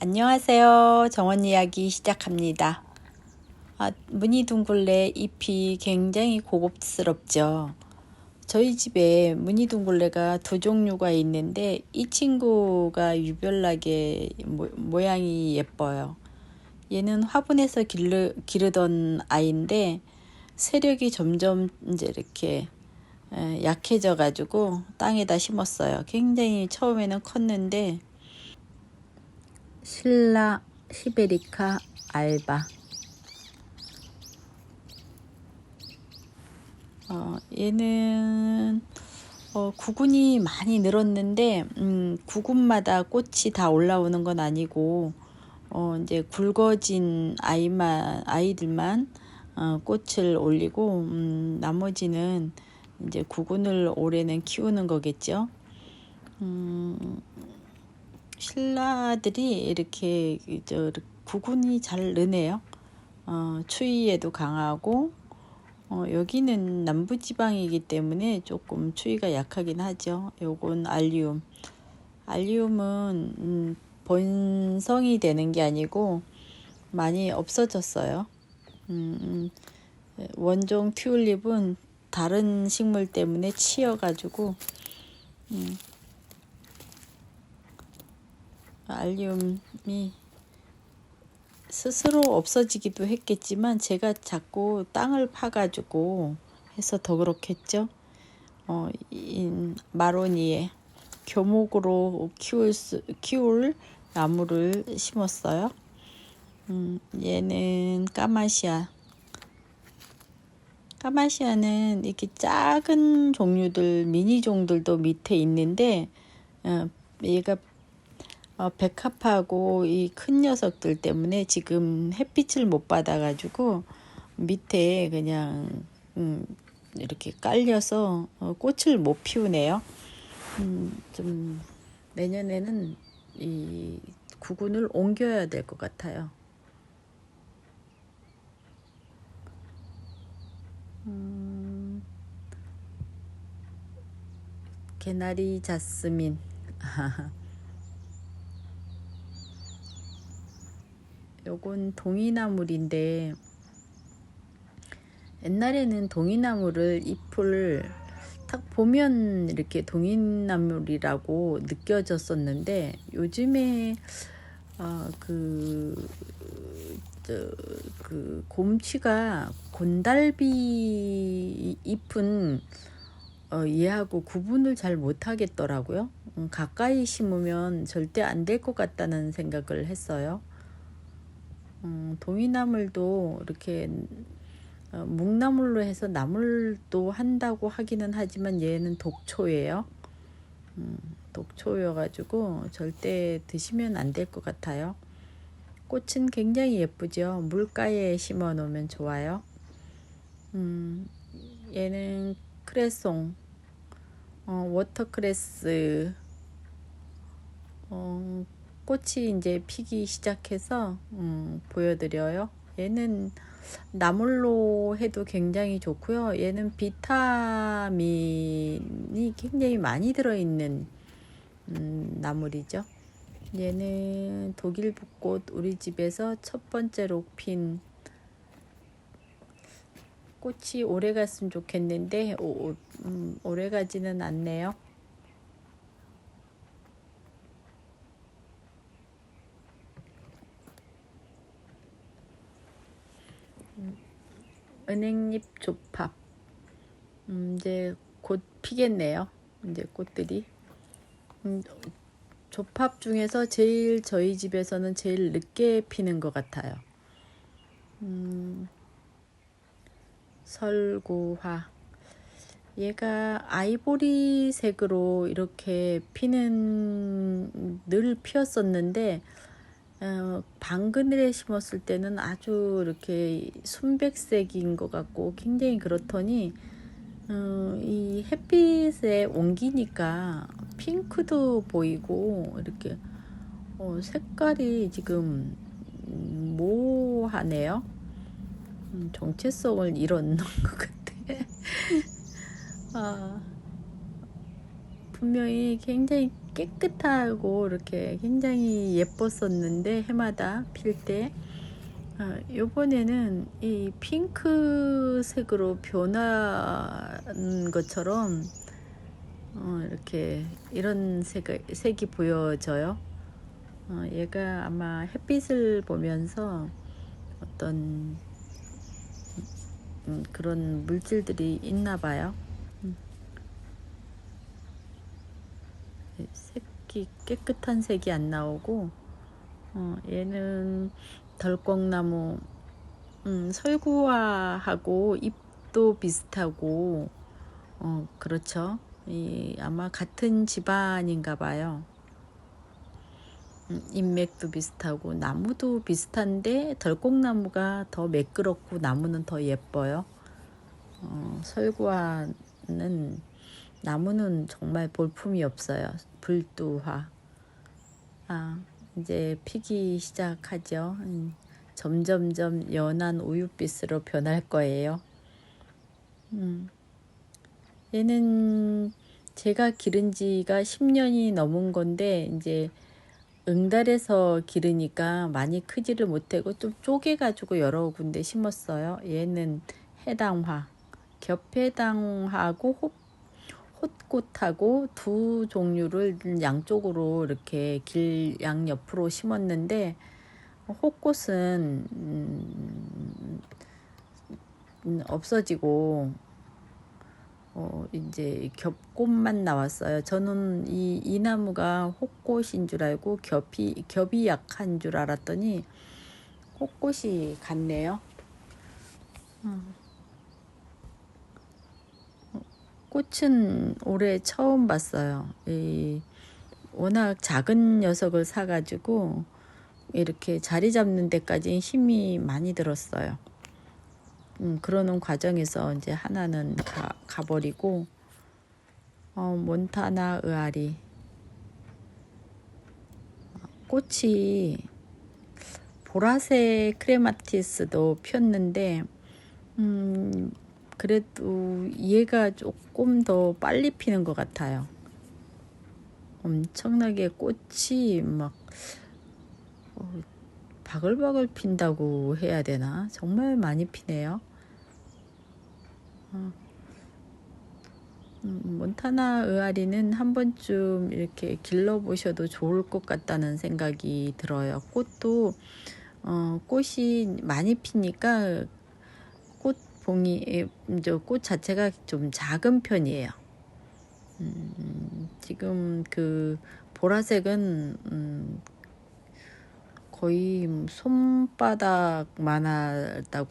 안녕하세요. 정원 이야기 시작합니다. 아, 무늬 둥글레 잎이 굉장히 고급스럽죠. 저희 집에 무늬 둥글레가 두 종류가 있는데 이 친구가 유별나게 모, 모양이 예뻐요. 얘는 화분에서 기르, 기르던 아이인데 세력이 점점 이제 이렇게 에, 약해져 가지고 땅에다 심었어요. 굉장히 처음에는 컸는데 신라 시베리카 알바 어, 얘는 어, 구근이 많이 늘었는데 음, 구근마다 꽃이 다 올라오는 건 아니고 어, 이제 굵어진 아이만 아이들만 어, 꽃을 올리고 음, 나머지는 이제 구근을 올해는 키우는 거겠죠. 음, 신라들이 이렇게 저 구근이 잘 느네요. 어, 추위에도 강하고 어, 여기는 남부지방이기 때문에 조금 추위가 약하긴 하죠. 요건 알리움. 알리움은 음, 번성이 되는 게 아니고 많이 없어졌어요. 음, 원종 튤립은 다른 식물 때문에 치여가지고 음, 알리움이 스스로 없어지기도 했겠지만 제가 자꾸 땅을 파가지고 해서 더 그렇겠죠. 어, 이 마로니에 교목으로 키울 수, 키울 나무를 심었어요. 음, 얘는 까마시아. 까마시아는 이렇게 작은 종류들, 미니 종들도 밑에 있는데, 어, 얘가 어, 백합하고 이 큰 녀석들 때문에 지금 햇빛을 못 받아가지고 밑에 그냥 음, 이렇게 깔려서 어, 꽃을 못 피우네요. 음, 좀 내년에는 이 구근을 옮겨야 될 것 같아요. 음, 개나리 자스민. 요건 동이나물인데 옛날에는 동이나물을 잎을 딱 보면 이렇게 동이나물이라고 느껴졌었는데 요즘에 어, 그, 저, 그 곰취가 곤달비 잎은 어, 얘하고 구분을 잘 못하겠더라고요. 음, 가까이 심으면 절대 안 될 것 같다는 생각을 했어요. 음, 동이나물도 이렇게 어, 묵나물로 해서 나물도 한다고 하기는 하지만 얘는 독초예요. 음, 독초여가지고 절대 드시면 안 될 것 같아요. 꽃은 굉장히 예쁘죠. 물가에 심어 놓으면 좋아요. 음, 얘는 크레송, 어, 워터크레스, 어, 꽃이 이제 피기 시작해서 음, 보여드려요. 얘는 나물로 해도 굉장히 좋고요. 얘는 비타민이 굉장히 많이 들어있는 음, 나물이죠. 얘는 독일 붓꽃 우리 집에서 첫 번째로 핀 꽃이 오래 갔으면 좋겠는데 오, 음, 오래 가지는 않네요. 은행잎 조팝. 음, 이제 곧 피겠네요. 이제 꽃들이. 음, 조팝 중에서 제일 저희 집에서는 제일 늦게 피는 것 같아요. 음, 설구화. 얘가 아이보리색으로 이렇게 피는 늘 피었었는데 어, 방그늘에 심었을 때는 아주 이렇게 순백색인 것 같고 굉장히 그렇더니 어, 이 햇빛에 옮기니까 핑크도 보이고 이렇게 어, 색깔이 지금 모하네요. 음, 정체성을 잃었는 것 같아. 아, 분명히 굉장히 깨끗하고 이렇게 굉장히 예뻤었는데 해마다 필 때. 아, 요번에는 이 핑크색으로 변한 것처럼 어, 이렇게 이런 색, 색이 보여져요. 어, 얘가 아마 햇빛을 보면서 어떤 음, 그런 물질들이 있나 봐요. 색이 깨끗한 색이 안 나오고 어, 얘는 덜컥나무 음, 설구화하고 잎도 비슷하고 어, 그렇죠. 이, 아마 같은 집안인가 봐요. 음, 인맥도 비슷하고 나무도 비슷한데 덜컥나무가 더 매끄럽고 나무는 더 예뻐요. 어, 설구화는 나무는 정말 볼품이 없어요. 불두화. 아, 이제 피기 시작하죠. 음, 점점점 연한 우유빛으로 변할 거예요. 음. 얘는 제가 기른 지가 10년이 넘은 건데 이제 응달에서 기르니까 많이 크지를 못하고 좀 쪼개가지고 여러 군데 심었어요. 얘는 해당화, 겹해당하고 호, 헛꽃하고 두 종류를 양쪽으로 이렇게 길 양옆으로 심었는데 헛꽃은 음, 음, 없어지고 어, 이제 겹꽃만 나왔어요. 저는 이, 이 나무가 혹꽃인 줄 알고 겹이, 겹이 약한 줄 알았더니 혹꽃이 같네요. 어. 꽃은 올해 처음 봤어요. 이 워낙 작은 녀석을 사가지고 이렇게 자리 잡는 데까지 힘이 많이 들었어요. 음, 그러는 과정에서 이제 하나는 가, 가버리고 어, 몬타나 의아리 꽃이 보라색 크레마티스도 폈는데 음, 그래도 얘가 조금 더 빨리 피는 것 같아요. 엄청나게 꽃이 막 어, 바글바글 핀다고 해야 되나? 정말 많이 피네요. 어. 음, 몬타나 의아리는 한 번쯤 이렇게 길러보셔도 좋을 것 같다는 생각이 들어요. 꽃도 어, 꽃이 많이 피니까 꽃 봉이 저 꽃 자체가 좀 작은 편이에요. 음, 지금 그 보라색은 음, 거의 손바닥만하다고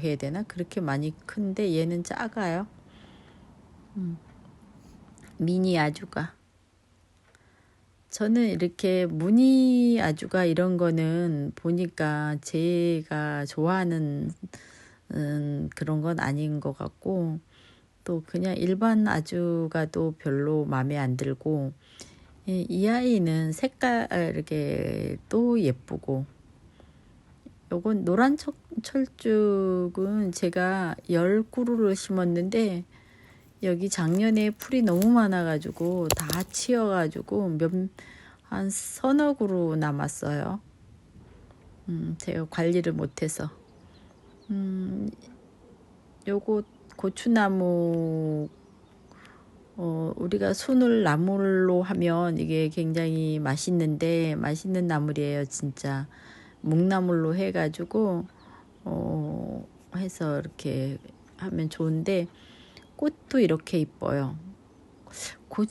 해야 되나? 그렇게 많이 큰데 얘는 작아요. 음. 미니 아주가. 저는 이렇게 무늬 아주가 이런 거는 보니까 제가 좋아하는 음, 그런 건 아닌 것 같고 또 그냥 일반 아주가도 별로 마음에 안 들고 이 아이는 색깔 이렇게 또 예쁘고 요건 노란 철쭉은 제가 열 그루를 심었는데 여기 작년에 풀이 너무 많아가지고 다 치여가지고 몇 한 서너 그루 남았어요. 음, 제가 관리를 못해서. 음, 요거 고추나무 어, 우리가 순을 나물로 하면 이게 굉장히 맛있는데 맛있는 나물이에요, 진짜. 묵나물로 해가지고 어, 해서 이렇게 하면 좋은데 꽃도 이렇게 이뻐요. 고,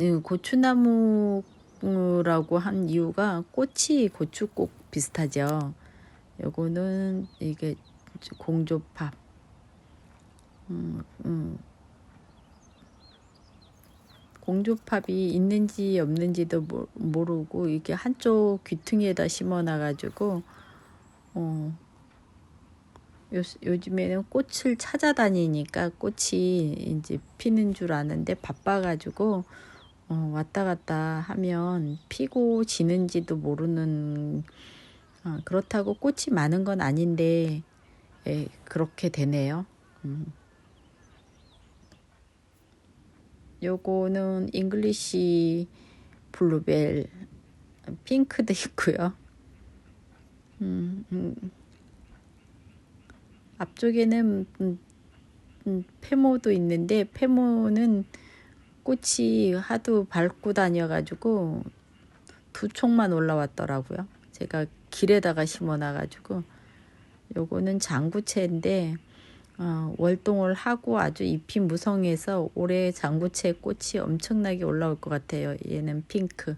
음, 고추나무라고 한 이유가 꽃이 고추꽃 비슷하죠. 요거는 이게 공조팝. 음, 음. 공조팝이 있는지 없는지도 모르고 이게 한쪽 귀퉁이에다 심어놔 가지고 어 요, 요즘에는 꽃을 찾아다니니까 꽃이 이제 피는 줄 아는데 바빠가지고 어, 왔다 갔다 하면 피고 지는지도 모르는 어, 그렇다고 꽃이 많은 건 아닌데 예, 그렇게 되네요. 음. 요거는 잉글리시 블루벨 핑크도 있고요. 음, 음. 앞쪽에는 음, 음, 페모도 있는데 페모는 꽃이 하도 밟고 다녀가지고 두 총만 올라왔더라고요. 제가 길에다가 심어놔가지고 요거는 장구채인데 어, 월동을 하고 아주 잎이 무성해서 올해 장구채 꽃이 엄청나게 올라올 것 같아요. 얘는 핑크.